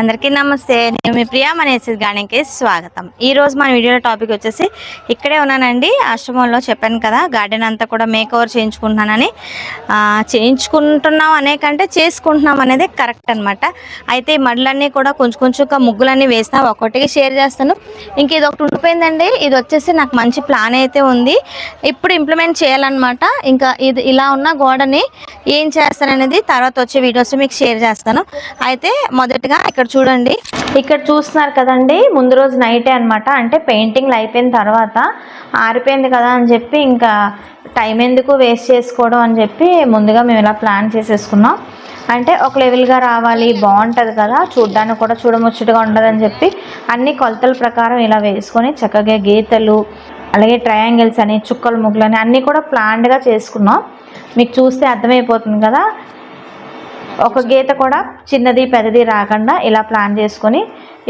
అందరికీ నమస్తే. నేను మీ ప్రియా మనేసి గానికి స్వాగతం. ఈ రోజు మన వీడియోలో టాపిక్ వచ్చేసి ఇక్కడే ఉన్నానండి. ఆశ్రమంలో చెప్పాను కదా గార్డెన్ అంతా కూడా మేక్ ఓవర్ చేయించుకుంటున్నానని. చేయించుకుంటున్నాం అనే కంటే చేసుకుంటున్నాం అనేది కరెక్ట్ అనమాట అయితే ఈ మడులన్నీ కూడా కొంచెం కొంచెంగా ముగ్గులన్నీ వేసినా ఒక్కొక్కటికి షేర్ చేస్తాను. ఇంక ఇది ఒకటి ఉండిపోయిందండి. ఇది వచ్చేసి నాకు మంచి ప్లాన్ అయితే ఉంది. ఇప్పుడు ఇంప్లిమెంట్ చేయాలన్నమాట. ఇంకా ఇది ఇలా ఉన్న గోడని ఏం చేస్తాననేది తర్వాత వచ్చే వీడియోస్ మీకు షేర్ చేస్తాను. అయితే మొదటగా ఇక్కడ చూడండి. ఇక్కడ చూస్తున్నారు కదండి ముందు రోజు నైటే అనమాట అంటే పెయింటింగ్లు అయిపోయిన తర్వాత ఆరిపోయింది కదా అని చెప్పి ఇంకా టైం ఎందుకు వేస్ట్ చేసుకోవడం అని చెప్పి ముందుగా మేము ఇలా ప్లాన్ చేసేసుకున్నాం. అంటే ఒక లెవెల్గా రావాలి బాగుంటుంది కదా చూడ్డానికి కూడా చూడముచ్చటగా ఉండదని చెప్పి అన్ని కొలతల ప్రకారం ఇలా వేసుకొని చక్కగా గీతలు అలాగే ట్రయాంగిల్స్ అని చుక్కల ముగ్గులు అని అన్నీ కూడా ప్లాన్డ్గా చేసుకున్నాం. మీకు చూస్తే అర్థమైపోతుంది కదా ఒక గీత కూడా చిన్నది పెద్దది రాకుండా ఇలా ప్లాన్ చేసుకొని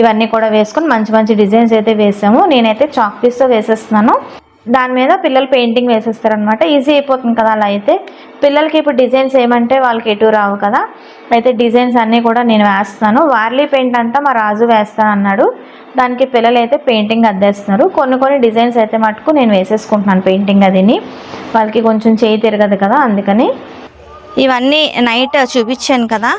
ఇవన్నీ కూడా వేసుకొని మంచి మంచి డిజైన్స్ అయితే వేసాము. నేనైతే చాక్ పీస్తో వేసేస్తున్నాను. దాని మీద పిల్లలు పెయింటింగ్ వేసేస్తారనమాట ఈజీ అయిపోతుంది కదా అలా అయితే. పిల్లలకి ఇప్పుడు డిజైన్స్ ఏమంటే వాళ్ళకి ఎటు రావు కదా. అయితే డిజైన్స్ అన్నీ కూడా నేను వేస్తున్నాను. వార్లీ పెయింట్ అంతా మా రాజు వేస్తాను అన్నాడు దానికి పిల్లలు అయితే పెయింటింగ్ అద్దేస్తున్నారు. కొన్ని కొన్ని డిజైన్స్ అయితే మటుకు నేను వేసేసుకుంటున్నాను పెయింటింగ్ అదిని. వాళ్ళకి కొంచెం చేయి తిరగదు కదా అందుకని. ఇవన్నీ నైట్ చూపించాను కదా.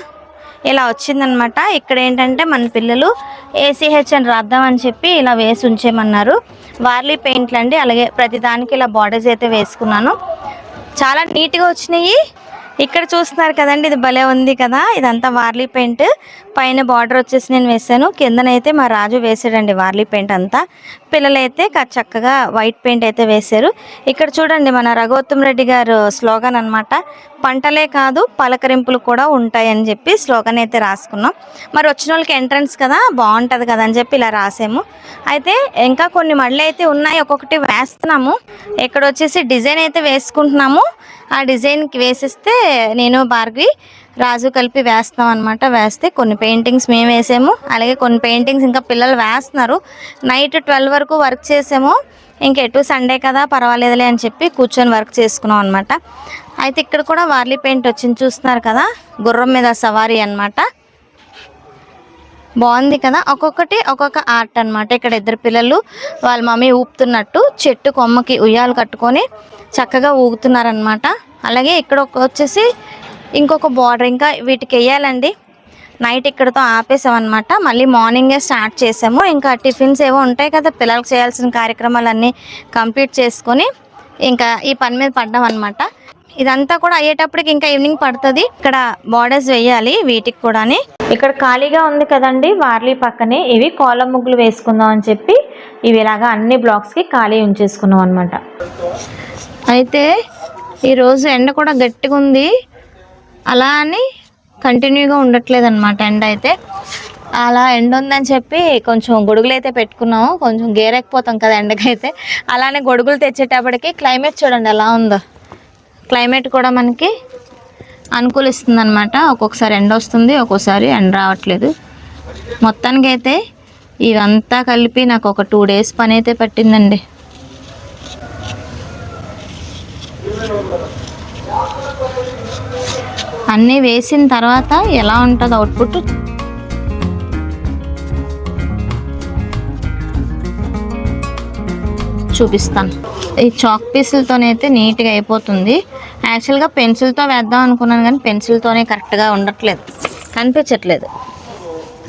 ఇలా వచ్చిందనమాట. ఇక్కడ ఏంటంటే మన పిల్లలు ఏసీహెచ్ అని రాద్దామని చెప్పి ఇలా వేసి ఉంచేయమన్నారు. వార్లీ పెయింట్లు అండి అలాగే ప్రతి దానికి ఇలా బార్డర్స్ అయితే వేసుకున్నాను. చాలా నీట్గా వచ్చినాయి. ఇక్కడ చూస్తున్నారు కదండి ఇది భలే ఉంది కదా? ఇదంతా వార్లీ పెయింట్. పైన బార్డర్ వచ్చేసి నేను వేసాను కిందనైతే మా రాజు వేసాడండి వార్లీ పెయింట్ అంతా. పిల్లలైతే చక్కగా వైట్ పెయింట్ అయితే వేశారు. ఇక్కడ చూడండి మన రఘోత్తమ్ రెడ్డి గారు స్లోగన్ అన్నమాట. పంటలే కాదు పలకరింపులు కూడా ఉంటాయని చెప్పి స్లోగన్ అయితే రాసుకున్నాం. మరి వచ్చిన వాళ్ళకి ఎంట్రన్స్ కదా బాగుంటుంది కదా అని చెప్పి ఇలా రాసాము. అయితే ఇంకా కొన్ని మళ్ళీ అయితే ఉన్నాయి. ఒక్కొక్కటి వేస్తున్నాము. ఇక్కడ వచ్చేసి డిజైన్ అయితే వేసుకుంటున్నాము. ఆ డిజైన్కి వేసిస్తే నేను భార్గవి రాజు కలిపి వేస్తాం అనమాట వేస్తే కొన్ని పెయింటింగ్స్ మేము వేసాము. అలాగే కొన్ని పెయింటింగ్స్ ఇంకా పిల్లలు వేస్తున్నారు. నైట్ ట్వెల్వ్ వరకు వర్క్ చేసాము. ఇంకెటు సండే కదా పర్వాలేదులే అని చెప్పి కూర్చొని వర్క్ చేసుకున్నాం అనమాట అయితే ఇక్కడ కూడా వార్లీ పెయింట్ వచ్చింది చూస్తున్నారు కదా గుర్రం మీద సవారీ అనమాట బాగుంది కదా? ఒక్కొక్కటి ఒక్కొక్క ఆర్ట్ అన్నమాట. ఇక్కడ ఇద్దరు పిల్లలు వాళ్ళ మమ్మీ ఊపుతున్నట్టు చెట్టు కొమ్మకి ఉయ్యాలు కట్టుకొని చక్కగా ఊగుతున్నారనమాట అలాగే ఇక్కడ ఒక వచ్చేసి ఇంకొక బార్డర్ ఇంకా వీటికి వేయాలండి. నైట్ ఇక్కడతో ఆపేసామన్నమాట. మళ్ళీ మార్నింగే స్టార్ట్ చేసాము. ఇంకా టిఫిన్స్ ఏవో ఉంటాయి కదా పిల్లలకు చేయాల్సిన కార్యక్రమాలన్నీ కంప్లీట్ చేసుకొని ఇంకా ఈ పని మీద పడ్డాం అనమాట ఇదంతా కూడా అయ్యేటప్పటికి ఇంకా ఈవినింగ్ పడుతుంది. ఇక్కడ బార్డర్స్ వేయాలి వీటికి కూడాని. ఇక్కడ ఖాళీగా ఉంది కదండి వార్లీ పక్కనే. ఇవి కోలం ముగ్గులు వేసుకుందాం అని చెప్పి ఇవి ఇలాగా అన్ని బ్లాక్స్కి ఖాళీ ఉంచేసుకున్నాం అనమాట అయితే ఈరోజు ఎండ కూడా గట్టిగా ఉంది. అలా అని కంటిన్యూగా ఉండట్లేదు అనమాట ఎండ అయితే. అలా ఎండ ఉందని చెప్పి కొంచెం గొడుగులు అయితే పెట్టుకున్నాము. కొంచెం గేరెక్కిపోతాం కదా ఎండకైతే. అలానే గొడుగులు తెచ్చేటప్పటికి క్లైమేట్ చూడండి ఎలా ఉందో. క్లైమేట్ కూడా మనకి అనుకూలిస్తుంది అనమాట ఒక్కొక్కసారి ఎండ వస్తుంది ఒక్కొక్కసారి ఎండ రావట్లేదు. మొత్తానికైతే ఇవంతా కలిపి నాకు ఒక టూ డేస్ పని అయితే పట్టిందండి. అన్నీ వేసిన తర్వాత ఎలా ఉంటుంది అవుట్పుట్? చూపిస్తాను. ఈ చాక్ పీసులతోనైతే నీట్గా అయిపోతుంది. యాక్చువల్గా పెన్సిల్తో వేద్దాం అనుకున్నాను కానీ పెన్సిల్తోనే కరెక్ట్గా ఉండట్లేదు. కనిపించట్లేదు.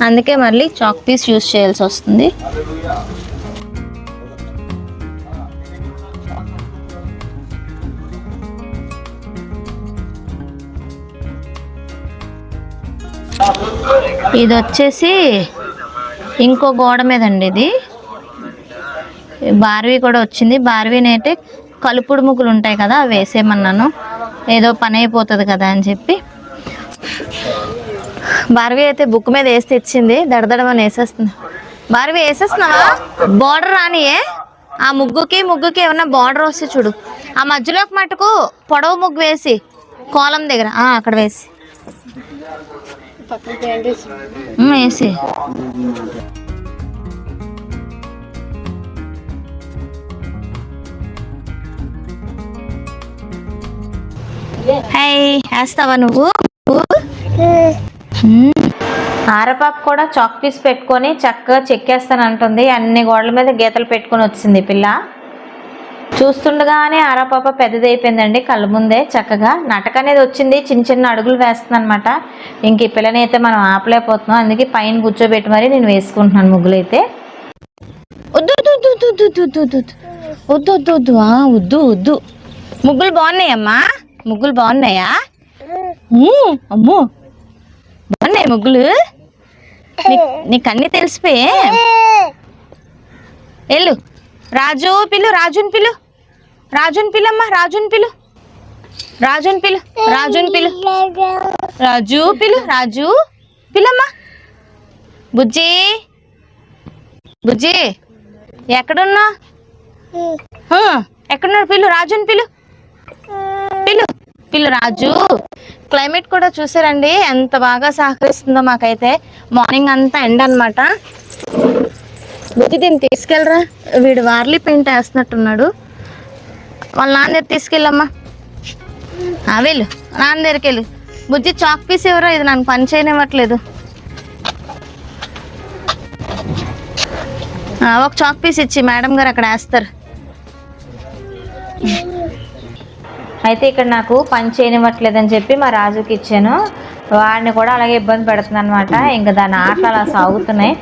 అందుకే మళ్ళీ చాక్ పీస్ యూస్ చేయాల్సి వస్తుంది. ఇది వచ్చేసి ఇంకో గోడ మీద అండి ఇది. బార్వీ కూడా వచ్చింది. బార్వీని అయితే కలుపుడు ముగ్గులు ఉంటాయి కదా అవి వేసేయమన్నాను. ఏదో పని అయిపోతుంది కదా అని చెప్పి. బార్వీ అయితే బుక్ మీద వేసి తెచ్చింది దడదడమని వేసేస్తుంది. బార్వీ వేసేస్తున్నావా? బార్డర్ రానియే? ఆ ముగ్గుకి ముగ్గుకి ఏమన్నా బార్డర్ వస్తే చూడు. ఆ మధ్యలోకి మటుకు పొడవు ముగ్గు వేసి కోలం దగ్గర అక్కడ వేసి. వేసి. హాయ్ వేస్తావా నువ్వు ఆరపాప కూడా చాక్ పీస్ పెట్టుకొని చక్కగా చెక్కేస్తానంటుంది అన్ని గోడల మీద గీతలు పెట్టుకొని వచ్చింది పిల్ల చూస్తుండగానే ఆరాపాప అయిపోయిందండి కళ్ళ ముందే చక్కగా నటక అనేది వచ్చింది చిన్న చిన్న అడుగులు వేస్తుంది అనమాట ఇంక ఈ పిల్లని అయితే మనం ఆపలేకపోతున్నాం అందుకే పైన కూర్చోబెట్టి మరి నేను వేసుకుంటున్నాను ముగ్గులైతే వద్దు వద్దు వద్దు వద్దు వద్దు ముగ్గులు బాగున్నాయమ్మా ముగ్గులు బాగున్నాయా? అమ్మో. బాగున్నాయి ముగ్గులు? నీ- నీకు అన్నీ తెలిసిపోయే. వెళ్ళు. రాజు పిలు రాజుని పిలు. రాజుని పిలమ్మా రాజుని పిలు. రాజుని పిలు రాజుని పిలు. రాజు పిలు రాజు పిలమ్మా. బుజ్జి. బుజ్జి ఎక్కడున్నా హ, ఎక్కడున్నాడు పిలు? రాజుని పిలు. పిలు పిలు రాజు క్లైమేట్ కూడా చూసారండి. ఎంత బాగా సహకరిస్తుందో మాకైతే. మార్నింగ్ అంతా ఎండ అనమాట బుద్ధి దీన్ని తీసుకెళ్ళరా? వీడు వార్లీ పెయింట్ వేస్తున్నట్టున్నాడు. వాళ్ళ నాన్న దగ్గర తీసుకెళ్ళమ్మా. ఆ, వెళ్ళు. నాన్న దగ్గరికి వెళ్ళు. బుజ్జి చాక్ పీస్ ఎవరో ఇది నన్ను పని చేయనివ్వట్లేదు. ఒక చాక్ పీస్ ఇచ్చి మేడం గారు అక్కడ వేస్తారు. అయితే ఇక్కడ నాకు పని చేయనివ్వట్లేదని చెప్పి మా రాజుకి ఇచ్చాను. వాడిని కూడా అలాగే ఇబ్బంది పెడుతుంది అనమాట ఇంకా దాని ఆటలు అలా సాగుతున్నాయి.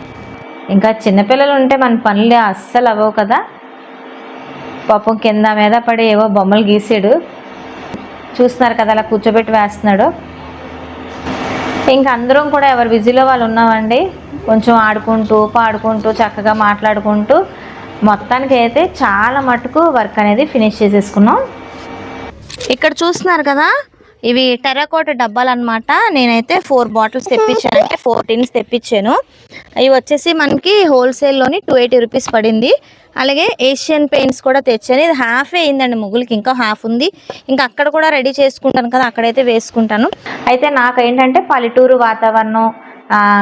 ఇంకా చిన్నపిల్లలు ఉంటే మన పనులు అస్సలు అవ్వవు కదా. పాపం కింద మీద పడి ఏవో బొమ్మలు గీసాడు. చూస్తున్నారు కదా అలా కూర్చోబెట్టి వేస్తున్నాడు. ఇంకా అందరం కూడా ఎవరి బిజీలో వాళ్ళు ఉన్నామండి. కొంచెం ఆడుకుంటూ పాడుకుంటూ చక్కగా మాట్లాడుకుంటూ. మొత్తానికి అయితే చాలా మటుకు వర్క్ అనేది ఫినిష్ చేసేసుకున్నాం. ఇక్కడ చూస్తున్నారు కదా ఇవి టెరాకోట డబ్బాలు అనమాట నేనైతే ఫోర్ బాటిల్స్ తెప్పించాను అంటే ఫోర్ టిన్స్ తెప్పించాను. ఇవి వచ్చేసి మనకి హోల్సేల్లోని టూ ఎయిటీ రూపీస్ పడింది. అలాగే ఏషియన్ పెయింట్స్ కూడా తెచ్చాను. ఇది హాఫ్ అయిందండి ముగ్గులకి ఇంకా హాఫ్ ఉంది. ఇంకా అక్కడ కూడా రెడీ చేసుకుంటాను కదా అక్కడైతే వేసుకుంటాను. అయితే నాకు ఏంటంటే పల్లెటూరు వాతావరణం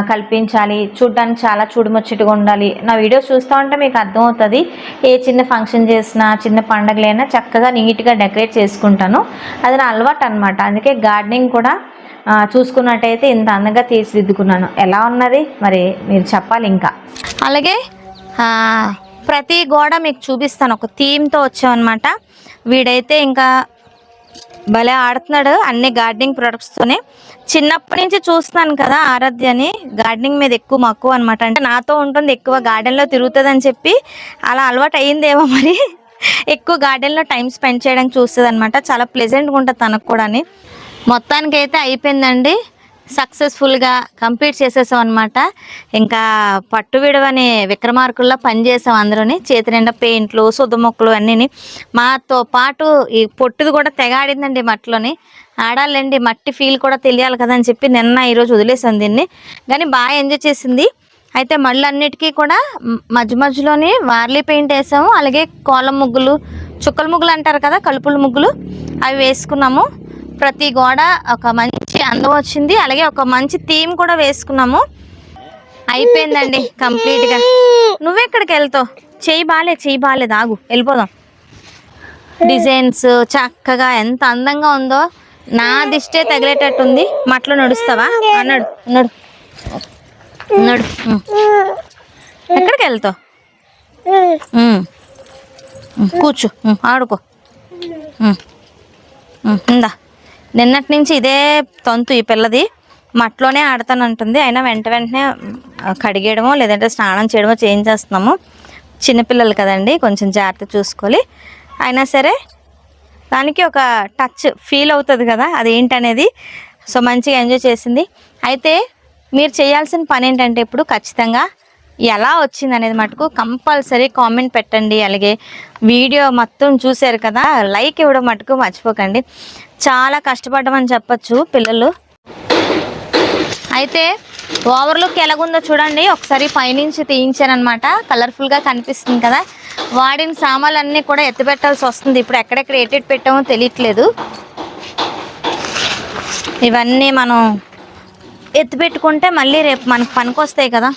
కల్పించాలి చూడడానికి చాలా చూడముచ్చటగా ఉండాలి. నా వీడియోస్ చూస్తూ ఉంటే మీకు అర్థమవుతుంది. ఏ చిన్న ఫంక్షన్ చేసినా చిన్న పండగలైనా చక్కగా నీట్గా డెకరేట్ చేసుకుంటాను. అది నా అలవాటు అనమాట అందుకే గార్డెనింగ్ కూడా చూసుకున్నట్టయితే ఇంత అందంగా తీర్చిదిద్దుకున్నాను. ఎలా ఉన్నది? మరి మీరు చెప్పాలి ఇంకా. అలాగే ప్రతి గోడ మీకు చూపిస్తాను. ఒక థీమ్తో వచ్చామన్నమాట. వీడైతే ఇంకా భలే ఆడుతున్నాడు. అన్ని గార్డెనింగ్ ప్రొడక్ట్స్తోనే చిన్నప్పటి నుంచి చూస్తున్నాను కదా ఆరాధ్యని గార్డెనింగ్ మీద ఎక్కువ మక్కువ అనమాట అంటే నాతో ఉంటుంది ఎక్కువ గార్డెన్లో తిరుగుతుంది అని చెప్పి అలా అలవాటు అయ్యిందేమో మరి. ఎక్కువ గార్డెన్లో టైం స్పెండ్ చేయడానికి చూస్తుంది అనమాట చాలా ప్లెజెంట్గా ఉంటుంది తనకు కూడా మొత్తానికి అయితే అయిపోయిందండి. సక్సెస్ఫుల్గా కంప్లీట్ చేసేసాం అనమాట ఇంకా పట్టు విడవని విక్రమార్కుల్లో పనిచేసాం అందరూని. చేతి నిండా పెయింట్లు సుద్ద అన్నీ అన్నీని. మాతో పాటు ఈ పొట్టుది కూడా తెగాడిందండి మట్టిలోని. ఆడాలండి మట్టి ఫీల్ కూడా తెలియాలి కదా అని చెప్పి నిన్న ఈరోజు వదిలేసాం దీన్ని. కానీ బాగా ఎంజాయ్ చేసింది. అయితే మళ్ళీ అన్నిటికీ కూడా మధ్య మధ్యలోని వార్లీ పెయింట్ వేసాము. అలాగే కోలం ముగ్గులు చుక్కల ముగ్గులు అంటారు కదా కలుపుల ముగ్గులు. అవి వేసుకున్నాము. ప్రతి గోడ ఒక మంచి అందం వచ్చింది. అలాగే ఒక మంచి థీమ్ కూడా వేసుకున్నాము. అయిపోయిందండి కంప్లీట్గా. నువ్వెక్కడికి వెళ్తావు? చెయ్యి బాలే చెయ్యి బాలేదు ఆగు వెళ్ళిపోదాం. డిజైన్స్ చక్కగా ఎంత అందంగా ఉందో. నా దిష్టే తగిలేటట్టుంది. మట్లో నడుస్తావా? అన్నాడు నడు నడు. ఎక్కడికి వెళ్తావు? కూర్చో. ఆడుకో. ఉందా ఇందా. నిన్నటి నుంచి ఇదే తంతు ఈ పిల్లది. మట్లోనే ఆడతానంటుంది. అయినా వెంట వెంటనే కడిగేయడమో లేదంటే స్నానం చేయడమో చేయించేస్తున్నాము చిన్నపిల్లలు కదండి కొంచెం జాగ్రత్త చూసుకోవాలి. అయినా సరే దానికి ఒక టచ్ ఫీల్ అవుతుంది కదా అదేంటనేది. సో మంచిగా ఎంజాయ్ చేసింది. అయితే మీరు చేయాల్సిన పని ఏంటంటే ఇప్పుడు ఖచ్చితంగా ఎలా వచ్చింది అనేది మటుకు కంపల్సరీ కామెంట్ పెట్టండి. అలాగే వీడియో మొత్తం చూశారు కదా లైక్ ఇవ్వడం మటుకు మర్చిపోకండి. చాలా కష్టపడ్డామని చెప్పచ్చు పిల్లలు. అయితే ఓవర్లుక్ ఎలాగుందో చూడండి. ఒకసారి పైనుంచి తీయించానమాట కలర్ఫుల్గా కనిపిస్తుంది కదా. వాడిన సామాన్లన్నీ కూడా ఎత్తిపెట్టాల్సి వస్తుంది. ఇప్పుడు ఎక్కడెక్కడ ఎట్టి పెట్టామో తెలియట్లేదు. ఇవన్నీ మనం ఎత్తిపెట్టుకుంటే మళ్ళీ రేపు మనకు పనికొస్తాయి కదా.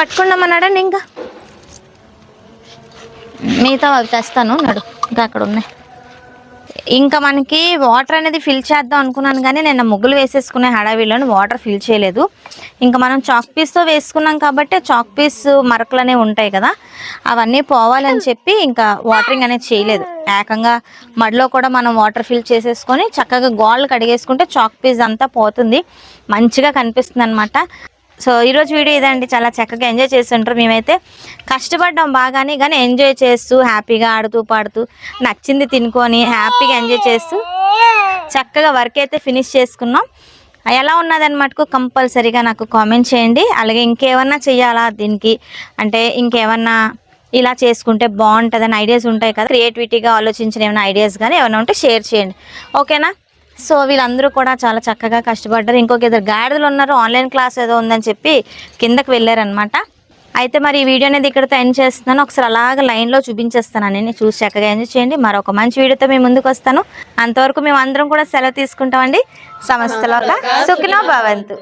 పట్టుకున్నామన్నాడండి ఇంకా? మిగతా అవి తెస్తాను నడు. ఇంకా అక్కడ ఉన్నాయి. ఇంకా మనకి వాటర్ అనేది ఫిల్ చేద్దాం అనుకున్నాను కానీ నేను ముగ్గులు వేసేసుకునే హడావిలోని వాటర్ ఫిల్ చేయలేదు. ఇంకా మనం చాక్ పీస్తో వేసుకున్నాం కాబట్టి చాక్ పీస్ మరకలు అనేవి ఉంటాయి కదా. అవన్నీ పోవాలని చెప్పి ఇంకా వాటరింగ్ అనేది చేయలేదు. ఏకంగా మడిలో కూడా మనం వాటర్ ఫిల్ చేసేసుకొని చక్కగా గోళ్ళు కడిగేసుకుంటే చాక్ పీస్ అంతా పోతుంది. మంచిగా కనిపిస్తుంది అనమాట సో ఈరోజు వీడియో ఇదండి. చాలా చక్కగా ఎంజాయ్ చేస్తుంటారు. మేమైతే కష్టపడ్డాం బాగానే కానీ ఎంజాయ్ చేస్తూ హ్యాపీగా ఆడుతూ పాడుతూ నచ్చింది తినుకొని హ్యాపీగా ఎంజాయ్ చేస్తూ చక్కగా వర్క్ అయితే ఫినిష్ చేసుకున్నాం. ఎలా ఉన్నదని మటుకు కంపల్సరీగా నాకు కామెంట్ చేయండి. అలాగే ఇంకేమన్నా చెయ్యాలా దీనికి? అంటే ఇంకేమన్నా ఇలా చేసుకుంటే బాగుంటుందని ఐడియాస్ ఉంటాయి కదా క్రియేటివిటీగా ఆలోచించిన ఏమైనా ఐడియాస్ కానీ ఏమైనా ఉంటే షేర్ చేయండి. ఓకేనా సో వీళ్ళందరూ కూడా చాలా చక్కగా కష్టపడ్డారు. ఇంకొక ఇద్దరు గాడిదలు ఉన్నారు. ఆన్లైన్ క్లాస్ ఏదో ఉందని చెప్పి కిందకి వెళ్ళారనమాట అయితే మరి ఈ వీడియో అనేది ఇక్కడితో ఎండ్ చేస్తున్నాను. ఒకసారి అలాగ లైన్లో చూపించేస్తాను నేను చూసి చక్కగా ఎంజాయ్ చేయండి. మరొక మంచి వీడియోతో మేము ముందుకు వస్తాను. అంతవరకు మేము అందరం కూడా సెలవు తీసుకుంటామండి. సమస్తలోక సుఖినో భవంతు.